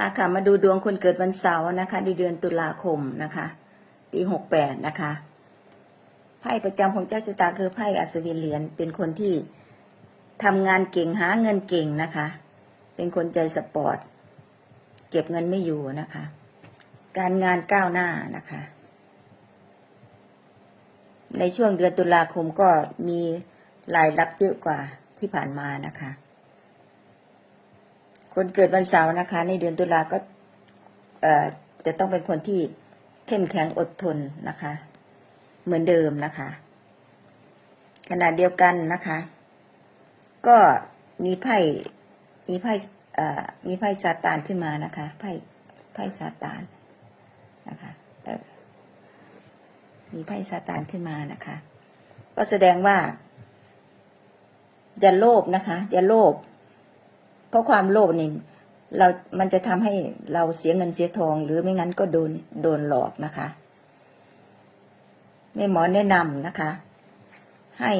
มาค่ะมาดูดวงคนเกิดวันเสาร์นะคะในเดือนตุลาคมนะคะปีหกแปดนะคะไพ่ประจำของเจ้าชะตาคือไพ่อัศวินเหรียญเป็นคนที่ทำงานเก่งหาเงินเก่งนะคะ เป็นคนใจสปอร์ตเก็บเงินไม่อยู่นะคะ การงานก้าวหน้านะคะ ในช่วงเดือนตุลาคมก็มีรายรับเยอะกว่าที่ผ่านมานะคะ คนเกิดวันเสาร์นะคะ ในเดือนตุลาก็จะต้องเป็นคนที่เข้มแข็งอดทนนะคะ เหมือนเดิมนะคะ ขณะเดียวกันนะคะ ก็มีไพ่มีไพ่มีไพ่ซาตานขึ้นมานะคะไพ่ไพ่ซาตานนะคะมีไพ่ซาตานขึ้นมานะคะ ก็แสดงว่าอย่าโลภนะคะอย่าโลภ เพราะความโลภนี่เรา มันจะทำให้เราเสียเงินเสียทอง หรือไม่งั้นก็โดนโดนหลอกนะคะ ในหมอแนะนำนะคะ ให้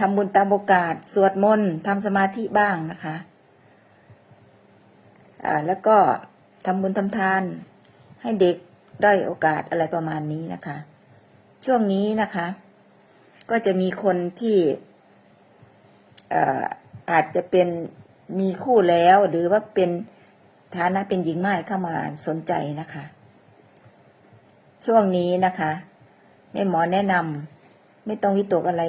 ทำบุญตามโอกาส สวดมนต์ทำสมาธิบ้างนะคะอ่าแล้วก็ทำบุญทำทาน ให้เด็กได้โอกาสอะไรประมาณนี้นะคะ ช่วงนี้นะคะ ก็จะมีคนที่เอ่ออาจจะเป็น มีคู่แล้วหรือว่าเป็นฐานะเป็นหญิงไม้เข้ามาสนใจนะคะ ช่วงนี้นะคะแม่หมอแนะนำไม่ต้องวิตกอะไร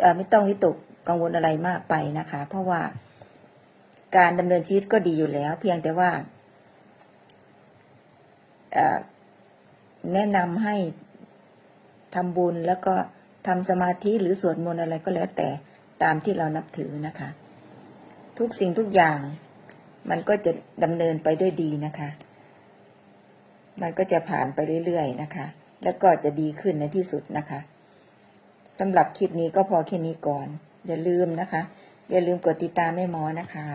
เออไม่ต้องวิตกกังวลอะไรมากไปนะคะ เพราะว่าการดำเนินชีวิตก็ดีอยู่แล้ว เพียงแต่ว่าแนะนำให้ทำบุญแล้วก็ทำสมาธิหรือสวดมนต์อะไรก็แล้วแต่ตามที่เรานับถือนะคะ ทุกสิ่งทุกอย่าง มันก็จะดำเนินไปด้วยดีนะคะ มันก็จะผ่านไปเรื่อยๆนะคะ แล้วก็จะดีขึ้นในที่สุดนะคะสำหรับคลิปนี้ก็พอแค่นี้ก่อน อย่าลืมนะคะ อย่าลืมกดติดตามแม่หมอนะคะ